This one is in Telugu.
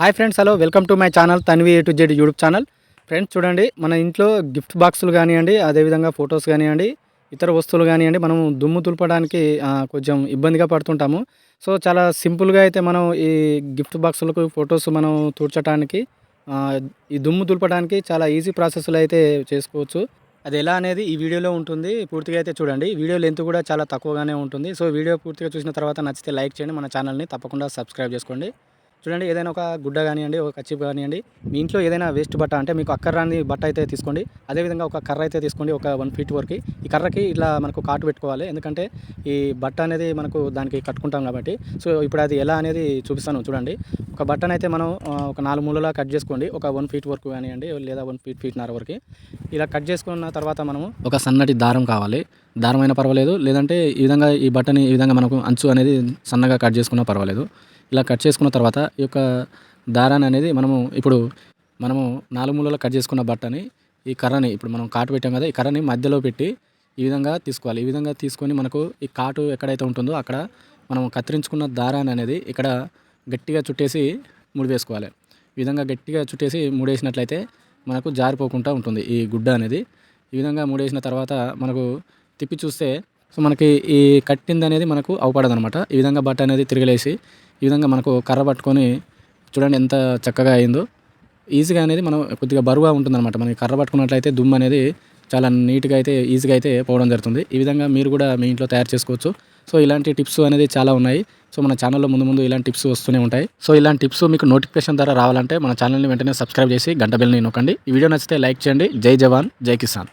Hi friends hello welcome to my channel Tanvi A to Z YouTube channel. Friends చూడండి మన ఇంట్లో గిఫ్ట్ బాక్సులు కానివ్వండి అదేవిధంగా ఫొటోస్ కానివ్వండి ఇతర వస్తువులు కానివ్వండి మనం దుమ్ము తులపడానికి కొంచెం ఇబ్బందిగా పడుతుంటాము. సో చాలా సింపుల్గా అయితే మనం ఈ గిఫ్ట్ బాక్సులకు ఫొటోస్ మనం తూర్చడానికి ఈ దుమ్ము తులపడానికి చాలా ఈజీ ప్రాసెస్లో అయితే చేసుకోవచ్చు. అది ఎలా అనేది ఈ వీడియోలో ఉంటుంది. పూర్తిగా అయితే చూడండి. వీడియో లెంత్ కూడా చాలా తక్కువగానే ఉంటుంది. సో వీడియో పూర్తిగా చూసిన తర్వాత నచ్చితే లైక్ చేయండి. మన ఛానల్ని తప్పకుండా సబ్స్క్రైబ్ చేసుకోండి. చూడండి ఏదైనా ఒక గుడ్డ కానివ్వండి ఒక కచ్చిప్ కానివ్వండి మీ ఇంట్లో ఏదైనా వేస్ట్ బట్ట అంటే మీకు అక్కర్రాని బట్ట అయితే తీసుకోండి. అదేవిధంగా ఒక కర్ర అయితే తీసుకోండి ఒక వన్ ఫీట్ వరకు. ఈ కర్రకి ఇట్లా మనకు కాటు పెట్టుకోవాలి. ఎందుకంటే ఈ బట్ట అనేది మనకు దానికి కట్టుకుంటాం కాబట్టి. సో ఇప్పుడు అది ఎలా అనేది చూపిస్తాను చూడండి. ఒక బట్టను అయితే మనం ఒక నాలుగు మూలలా కట్ చేసుకోండి. ఒక వన్ ఫీట్ వరకు కానివ్వండి లేదా వన్ ఫీట్ ఫీట్నర వరకు. ఇలా కట్ చేసుకున్న తర్వాత మనము ఒక సన్నటి దారం కావాలి. దారం అయినా పర్వాలేదు. లేదంటే ఈ విధంగా ఈ బట్టని ఈ విధంగా మనకు అంచు అనేది సన్నగా కట్ చేసుకున్నా పర్వాలేదు. ఇలా కట్ చేసుకున్న తర్వాత ఈ యొక్క దారాన్ని అనేది మనము ఇప్పుడు మనము నాలుగు మూలలో కట్ చేసుకున్న బట్టని ఈ కర్రని ఇప్పుడు మనం కాటు పెట్టాం కదా ఈ కర్రని మధ్యలో పెట్టి ఈ విధంగా తీసుకోవాలి. ఈ విధంగా తీసుకొని మనకు ఈ కాటు ఎక్కడైతే ఉంటుందో అక్కడ మనం కత్తిరించుకున్న దారాన్ని అనేది ఇక్కడ గట్టిగా చుట్టేసి ముడివేసుకోవాలి ఈ విధంగా గట్టిగా చుట్టేసి ముడేసినట్లయితే మనకు జారిపోకుండా ఉంటుంది ఈ గుడ్డ అనేది. ఈ విధంగా ముడేసిన తర్వాత మనకు తిప్పి చూస్తే సో మనకి ఈ కట్టింది అనేది మనకు అవపడదు అనమాట ఈ విధంగా బట్ట అనేది తిరగలేసి ఈ విధంగా మనకు కర్ర పట్టుకొని చూడండి ఎంత చక్కగా అయిందో. ఈజీగా అనేది మనం కొద్దిగా బరువుగా ఉంటుందన్నమాట. మనకి కర్ర పట్టుకున్నట్లయితే దుమ్ము అనేది చాలా నీట్గా అయితే ఈజీగా అయితే పోవడం జరుగుతుంది. ఈ విధంగా మీరు కూడా మీ ఇంట్లో తయారు చేసుకోవచ్చు. సో ఇలాంటి టిప్స్ అనేది చాలా ఉన్నాయి. సో మన ఛానల్లో ముందు ముందు ఇలాంటి టిప్స్ వస్తూనే ఉంటాయి. సో ఇలాంటి టిప్స్ మీకు నోటిఫికేషన్ ద్వారా రావాలంటే మన ఛానల్ని వెంటనే సబ్స్క్రైబ్ చేసి గంట బెల్ని నొక్కండి. ఈ వీడియో నచ్చితే లైక్ చేయండి. జై జవాన్ జై కిసాన్.